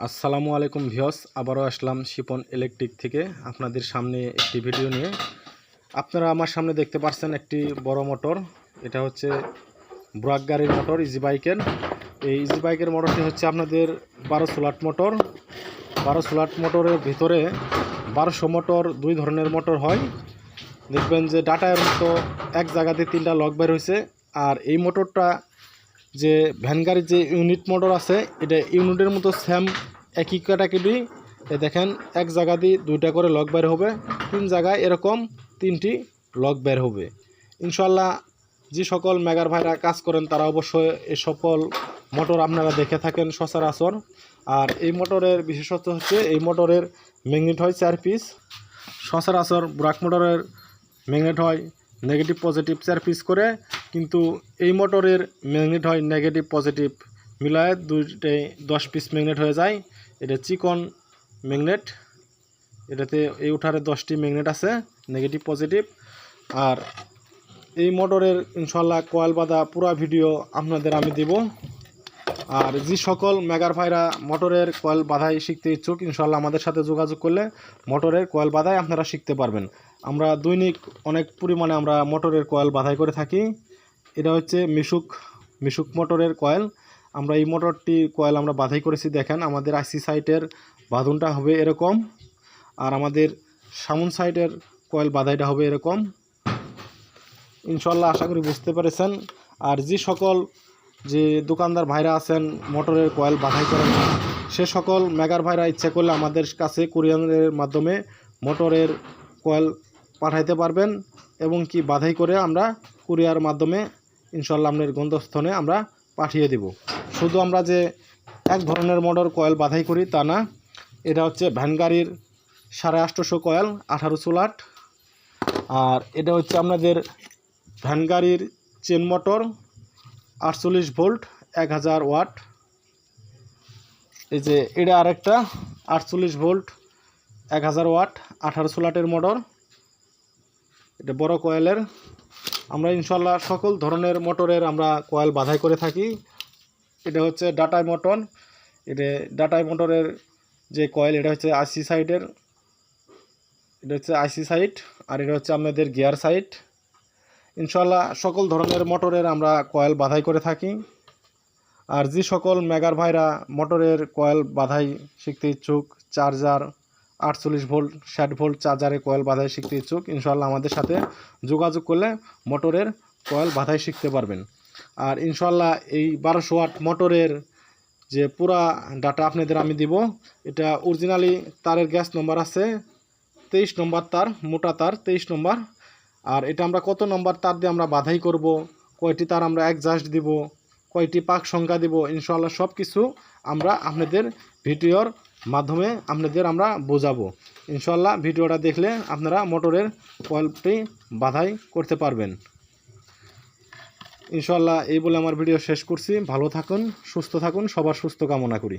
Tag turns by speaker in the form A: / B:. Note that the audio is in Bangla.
A: আসসালামু আলাইকুম ভিওস আবারও আসলাম শিপন ইলেকট্রিক থেকে আপনাদের সামনে একটি ভিডিও নিয়ে। আপনারা আমার সামনে দেখতে পাচ্ছেন একটি বড় মোটর, এটা হচ্ছে ব্রাক গাড়ির মোটর ইজি বাইকের এই ইজি বাইকের মোটরটি হচ্ছে আপনাদের বারো সোলাট মোটর। বারো সোলাট মোটরের ভিতরে বারোশো মোটর দুই ধরনের মোটর হয়। দেখবেন যে ডাটার মতো এক জায়গাতে তিনটা লক বের হয়েছে। আর এই মোটরটা যে ভ্যান গাড়ির যে ইউনিট মোটর আছে, এটা ইউনিটের মতো সেম একই ক্যাটাগরি এ দেখেন, এক জায়গা দিয়ে দুইটা করে লক বের হবে, তিন জায়গায় এরকম তিনটি লক বের হবে। ইনশাল্লাহ যে সকল মেগার ভাইরা কাজ করেন, তারা অবশ্যই এই সকল মোটর আপনারা দেখে থাকেন সচরাচর। আর এই মোটরের বিশেষত্ব হচ্ছে, এই মোটরের ম্যাগনেট হয় চার পিস সচরাচর ব্রাক মোটরের ম্যাগনেট হয় নেগেটিভ পজিটিভ চার পিস করে। কিন্তু এই মোটরের ম্যাগনেট হয় নেগেটিভ পজিটিভ মিলায় দুইটাই দশ পিস ম্যাগনেট হয়ে যায়। এটা চিকন ম্যাগনেট, এটাতে এই উঠারে দশটি ম্যাগনেট আছে নেগেটিভ পজিটিভ আর এই মোটরের ইনশাল্লাহ কয়েল বাঁধা পুরো ভিডিও আপনাদের আমি দেব। আর যে সকল মেগার ভাইরা মোটরের কয়েল বাধাই শিখতে ইচ্ছুক ইনশাল্লাহ আমাদের সাথে যোগাযোগ করলে মোটরের কয়েল বাধাই আপনারা শিখতে পারবেন। আমরা দৈনিক অনেক পরিমাণে আমরা মোটরের কয়েল বাধাই করে থাকি। এটা হচ্ছে মিশুক মিশুক মোটরের কয়েল। আমরা এই মোটরটি কয়েল আমরা বাধাই করেছি, দেখেন। আমাদের আইসি সাইটের বাঁধনটা হবে এরকম, আর আমাদের সামন সাইটের কয়েল বাধাইটা হবে এরকম। ইনশাল্লাহ আশা করি বুঝতে পেরেছেন। আর যে সকল যে দোকানদার ভাইরা আছেন মোটরের কয়েল বাধাই করেন, সে সকল মেগার ভাইরা ইচ্ছে করলে আমাদের কাছে কুরিয়ারের মাধ্যমে মোটরের কয়েল পাঠাইতে পারবেন এবং কি বাধাই করে আমরা কুরিয়ার মাধ্যমে ইনশাল্লাহ আপনার গন্তস্থনে আমরা পাঠিয়ে দেব। শুধু আমরা যে এক ধরনের মোটর কয়েল বাধাই করি তা না, এটা হচ্ছে ভ্যান গাড়ির সাড়ে আটশোশো কয়েল, আঠারো সোলাট আর এটা হচ্ছে আপনাদের ভ্যান গাড়ির চেন মোটর, আটচল্লিশ ভোল্ট, এক হাজার ওয়াট। এই যে এটা আরেকটা, আটচল্লিশ ভোল্ট, এক হাজার ওয়াট, আঠারো সোলাটের মোটর। এটা বড় কয়েলের আমরা ইনশাল্লাহ সকল ধরনের মোটরের আমরা কয়েল বাধাই করে থাকি। এটা হচ্ছে ডাটাই মোটর। এটা ডাটাই মোটরের যে কয়েল, এটা হচ্ছে আইসি সাইডের। এটা হচ্ছে আইসি সাইড আর এটা হচ্ছে আপনাদের গিয়ার সাইড। ইনশাল্লাহ সকল ধরনের মোটরের আমরা কয়েল বাধাই করে থাকি। আর যে সকল মেগার ভাইরা মোটরের কয়েল বাধাই শিখতে ইচ্ছুক, চার্জার আটচল্লিশ ভোল্ট, ষাট ভোল্ট চার্জারে কয়েল বাধাই শিখতে ইচ্ছুক। ইনশাল্লাহ আমাদের সাথে যোগাযোগ করলে মোটরের কয়েল বাধাই শিখতে পারবেন। আর ইনশাল্লাহ এই বারোশো ওয়াট মোটরের যে পুরা ডাটা আপনাদের আমি দিব, এটা অরিজিনালি তারের গ্যাস নম্বর আছে, তেইশ নম্বর তার, মোটা তার তেইশ নম্বর। আর এটা আমরা কত নম্বর তার দিয়ে আমরা বাধাই করব, কয়টি তার আমরা অ্যাডজাস্ট দিব, কয়টি পাক সংখ্যা দিব ইনশাল্লাহ সব কিছু আমরা আপনাদের ভিডিওর মাধ্যমে আপনাদের আমরা বোঝাবো। ইনশাল্লাহ ভিডিওটা দেখলে আপনারা মোটরের কয়েলটি বাধাই করতে পারবেন। ইনশাল্লাহ এই বলে আমার ভিডিও শেষ করছি। ভালো থাকুন, সুস্থ থাকুন, সবার সুস্থ কামনা করি।